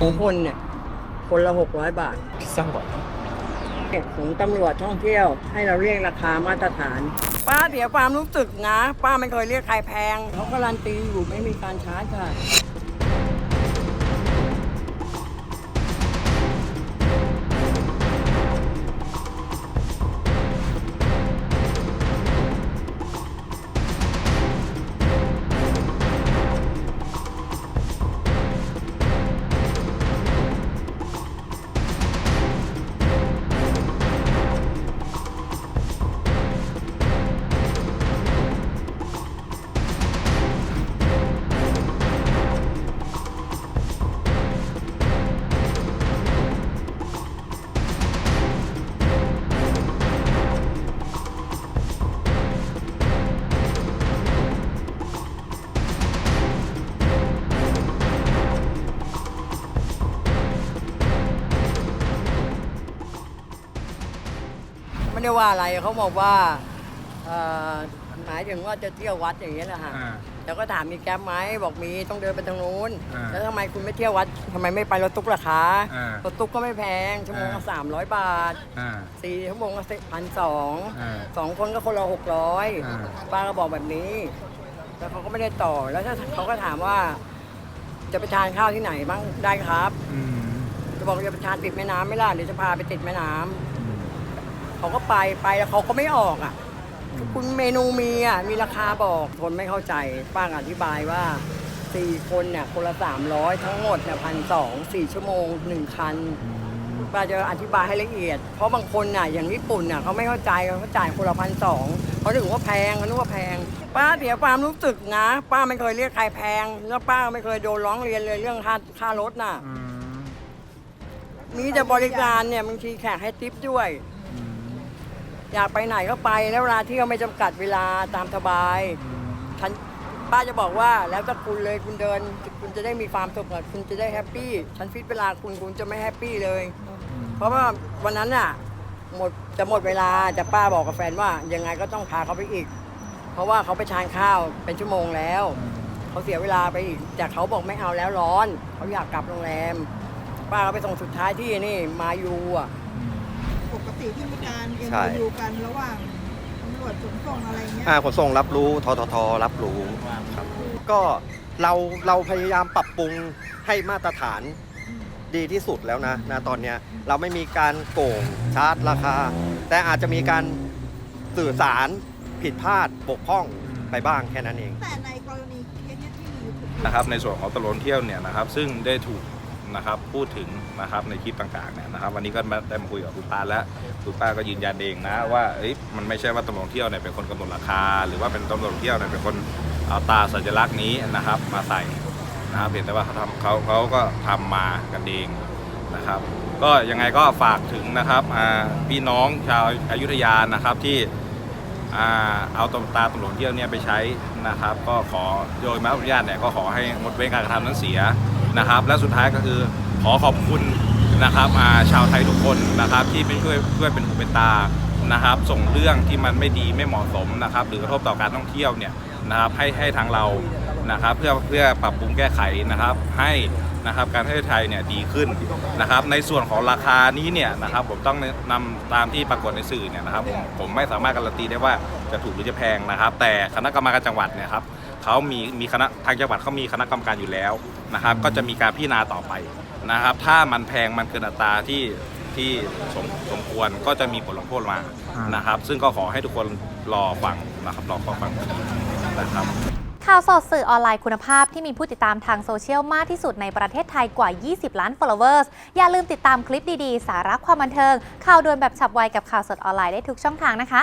สองคนเนี่ย คนละหกร้อยบาทพิซซ่าก่อนถึงตำรวจท่องเที่ยวให้เราเรียกราคามาตรฐาน ป้าเดี๋ยวความรู้สึกนะ ป้าไม่เคยเรียกใครแพงเขาการันตีอยู่ไม่มีการช้าร์จค่ะ ไม่ได้ว่าอะไรเขาบอกว่าเอ่อหมายถึงว่าจะเที่ยววัดอย่างเงี้ยแหละฮะอ่า แล้วก็ถามมีแก๊ปไหมบอกมีต้องเดินไปทางนู้น อ่าแล้วทำไมคุณไม่เที่ยววัดทำไมไม่ไปรถตุ๊กราคาอ่ารถตุ๊กก็ไม่แพงชั่วโมงละอ่า สามร้อยบาท อ่า สี่ชั่วโมงละพันสองอ่าสองคนก็คนละหกร้อยอ่า ป้าก็บอกแบบนี้ แล้วเขาก็ไม่ได้ต่อแล้วถ้าเขาก็ถามว่า จะไปทานข้าวที่ไหนบ้างได้ครับ อืม จะบอกจะไปทานติดแม่น้ำไหม่ล่ะเดี๋ยวจะพาไปติดแม่น้ำอืม เขาก็ไปไปแล้วเขาก็ไม่ออกอะ คุณเมนูมีอะมีราคาบอกคนไม่เข้าใจป้าอธิบายว่าสี่คนเนี่ยคนละสามร้อยทั้งหมดเนี่ยพันสองสี่ชั่วโมงหนึ่งคันป้าจะอธิบายให้ละเอียด เพราะบางคนน่ะอย่างญี่ปุ่นน่ะเขาไม่เข้าใจเขาจ่ายคนละพันสองเขาถึงว่าแพงเขานึกว่าแพง ป้าเสียความรู้สึกนะ ป้าไม่เคยเรียกใครแพงแล้วป้าไม่เคยโดนร้องเรียนเลยเรื่องค่าค่ารถน่ะอืมมีแต่บริการเนี่ยบางทีแขกให้ทิปด้วย อยากไปไหนก็ไปแล้วเวลาเที่ยวไม่จำกัดเวลาตามสบายฉันป้าจะบอกว่าแล้วแต่คุณเลยคุณเดิน คุณจะได้มีความสุขคุณจะได้แฮปปี้ฉันฟิตเวลาคุณคุณจะไม่แฮปปี้เลย เพราะว่าวันนั้นน่ะหมดจะหมดเวลาแต่ป้าบอกกับแฟนว่ายังไงก็ต้องพาเขาไปอีก เพราะว่าเขาไปทานข้าวเป็นชั่วโมงแล้วเขาเสียเวลาไปอีกแต่เขาบอกไม่เอาแล้วร้อน เขาอยากกลับโรงแรม ป้าก็ไปส่งสุดท้ายที่นี่มายูอะ ปกติที่มีการเอ็นใช่ ยูกันระหว่างตำรวจขนส่งอะไรเงี้ยอ่าขนส่งรับรู้ทททรับรู้ครับ ก็เราเราพยายามปรับปรุงให้มาตรฐานดีที่สุดแล้วนะนะตอนเนี้ยเราไม่มีการโกงชาร์จราคา แต่อาจจะมีการสื่อสารผิดพลาดบกพร่องไปบ้างแค่นั้นเอง แต่ในกรณีเคสเนี้ยที่มีอยู่ นะครับในส่วนของตลอดเที่ยวเนี่ยนะครับซึ่งได้ถูก นะครับพูดถึงนะครับในคลิปต่างๆเนี่ยนะครับ วันนี้ก็ได้มาคุยกับคุณป้าแล้วคุณป้าก็ยืนยันเองนะว่าเอ้ยมันไม่ใช่ว่าตำรวจเที่ยวเนี่ยเป็นคนกำหนดราคา หรือว่าเป็นตำรวจเที่ยวเนี่ยเป็นคนเอาตาสัญลักษณ์นี้นะครับ มาใส่นะครับเห็นแต่ว่าเขาทำเขาเขาก็ทำมากันเองนะครับ ก็ยังไงก็ฝากถึงนะครับพี่น้องชาวอยุธยานะครับที่เอาตำตาตำรวจเที่ยวเนี่ยไปใช้นะครับ ก็ขอโดยมาอนุญาตเนี่ยก็ขอให้งดเว้นการกระทำนั้นเสีย นะครับ และสุดท้ายก็คือขอขอบคุณนะครับาชาวไทยทุกคนนะครับ ที่เป็นช่วยช่วยเป็นหูเป็นตานะครับ ส่งเรื่องที่มันไม่ดีไม่เหมาะสมนะครับ หรือกระทบต่อการท่องเที่ยวเนี่ยนะครับให้ให้ทางเรานะครับ เพื่อเพื่อปรับปรุงแก้ไขนะครับ ให้นะครับการท่องเที่ยวไทยเนี่ยดีขึ้นนะครับ ในส่วนของราคานี้เนี่ยนะครับ ผมต้องนำตามที่ปรากฏในสื่อเนี่ยนะครับผมผมไม่สามารถการันตีได้ว่าจะถูกหรือจะแพงนะครับ แต่คณะกรรมการจังหวัดเนี่ยครับ เขามีมีคณะทางจังหวัดเขามีคณะกรรมการอยู่แล้วนะครับ ก็จะมีการพิจารณาต่อไปนะครับ ถ้ามันแพงมันเกินอัตราที่ที่สมสมควรก็จะมีบทลงโทษมานะครับ ซึ่งก็ขอให้ทุกคนรอฟังนะครับรอฟังนะครับข่าวสดสื่อออนไลน์คุณภาพที่มีผู้ติดตามทางโซเชียลมากที่สุดในประเทศไทยกว่า 20 ล้าน followers อย่าลืมติดตามคลิปดี ๆ สาระความบันเทิง ข่าวด่วนแบบฉับไวกับข่าวสดออนไลน์ได้ทุกช่องทางนะคะ